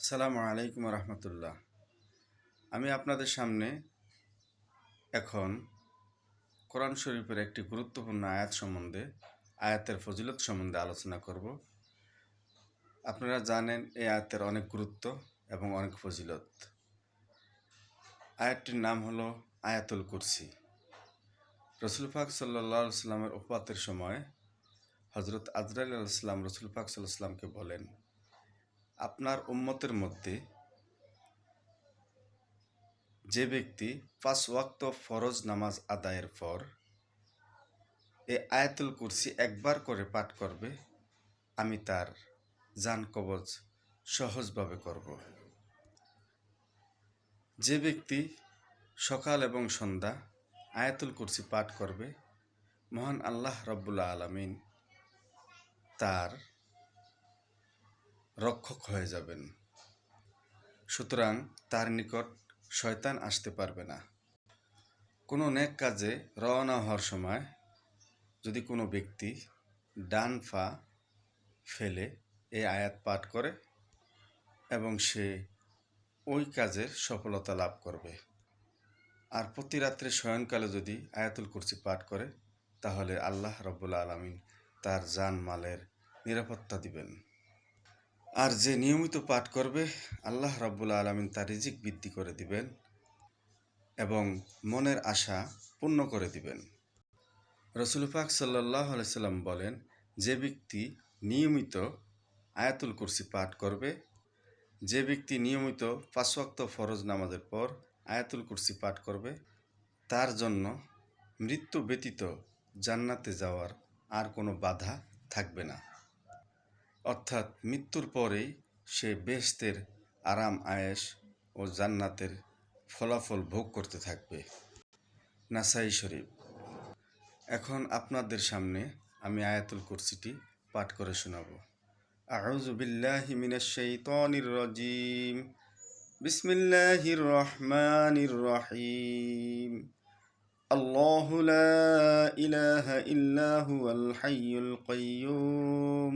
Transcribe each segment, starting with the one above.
আসসালামু আলাইকুম রহমতুল্লাহ। আমি আপনাদের সামনে এখন কোরআন শরীফের একটি গুরুত্বপূর্ণ আয়াত সম্বন্ধে, আয়াতের ফজিলত সম্বন্ধে আলোচনা করব। আপনারা জানেন এই আয়াতের অনেক গুরুত্ব এবং অনেক ফজিলত। আয়াতটির নাম হলো আয়াতুল কুরসি। রসুল পাক সাল্লাহ সাল্লামের উপাতের সময় হজরত আজরাইল আলাইসাল্লাম রসুল পাক সাল্লাহ সাল্লামকে বলেন আপনার উম্মতের মধ্যে যে ব্যক্তি পাঁচ ওয়াক্ত ফরজ নামাজ আদায়ের পর এই আয়াতুল কুরসি একবার করে পাঠ করবে, আমি তার জান কবজ সহজভাবে করব। যে ব্যক্তি সকাল এবং সন্ধ্যা আয়াতুল কুরসি পাঠ করবে, মহান আল্লাহ রব্বুল্লা আলমিন তার রক্ষক হয়ে যাবেন। সুতরাং তার নিকট শয়তান আসতে পারবে না। কোনো নেক কাজে রওনা হওয়ার সময় যদি কোনো ব্যক্তি ডান ফা ফেলে এই আয়াত পাঠ করে এবং সে ওই কাজের সফলতা লাভ করবে। আর প্রতি রাত্রে শয়নকালে যদি আয়াতুল কুরসি পাঠ করে, তাহলে আল্লাহ রব্বুল্লা আলমিন তার জান মালের নিরাপত্তা দিবেন। আর যে নিয়মিত পাঠ করবে, আল্লাহ রাব্বুল আলমিন তার রিজিক বৃদ্ধি করে দিবেন এবং মনের আশা পূর্ণ করে দিবেন। রসুল পাক সাল্লাহ সাল্লাম বলেন, যে ব্যক্তি নিয়মিত আয়াতুল কুরসি পাঠ করবে, যে ব্যক্তি নিয়মিত পাঁচওয়াক্ত ফরজ নামাজের পর আয়াতুল কুরসি পাঠ করবে, তার জন্য মৃত্যু ব্যতীত জান্নাতে যাওয়ার আর কোনো বাধা থাকবে না। অর্থাৎ মৃত্যুর পরেই সে বেহেস্তের আরাম আয়েস ও জান্নাতের ফলাফল ভোগ করতে থাকবে নাসাই শরীফ এখন আপনাদের সামনে আমি আয়াতুল কুরসিটি পাঠ করে শোনাব আউযু বিল্লাহি মিনাশ শাইতানির রাজিম বিসমিল্লাহির রহমানির রহিম الله لا إله إلا هو الحي القيوم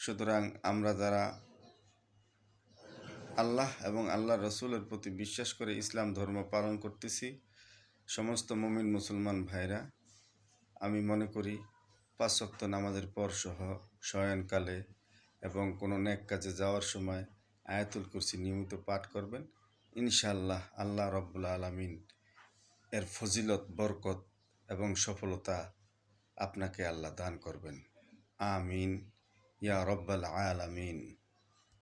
সুতরাং আমরা যারা আল্লাহ এবং আল্লাহ রসুলের প্রতি বিশ্বাস করে ইসলাম ধর্ম পালন করতেছি, সমস্ত মমিন মুসলমান ভাইরা, আমি মনে করি পাঁচ সপ্তাহ নামাজের পর সহ শয়নকালে এবং কোনো নেক কাজে যাওয়ার সময় আয়াতুল কুরসি নিয়মিত পাঠ করবেন। ইনশাল্লাহ আল্লাহ রব্বুল আলমিন এর ফজিলত, বরকত এবং সফলতা আপনাকে আল্লাহ দান করবেন। আমিন। ইয়া রব্বাল আলামিন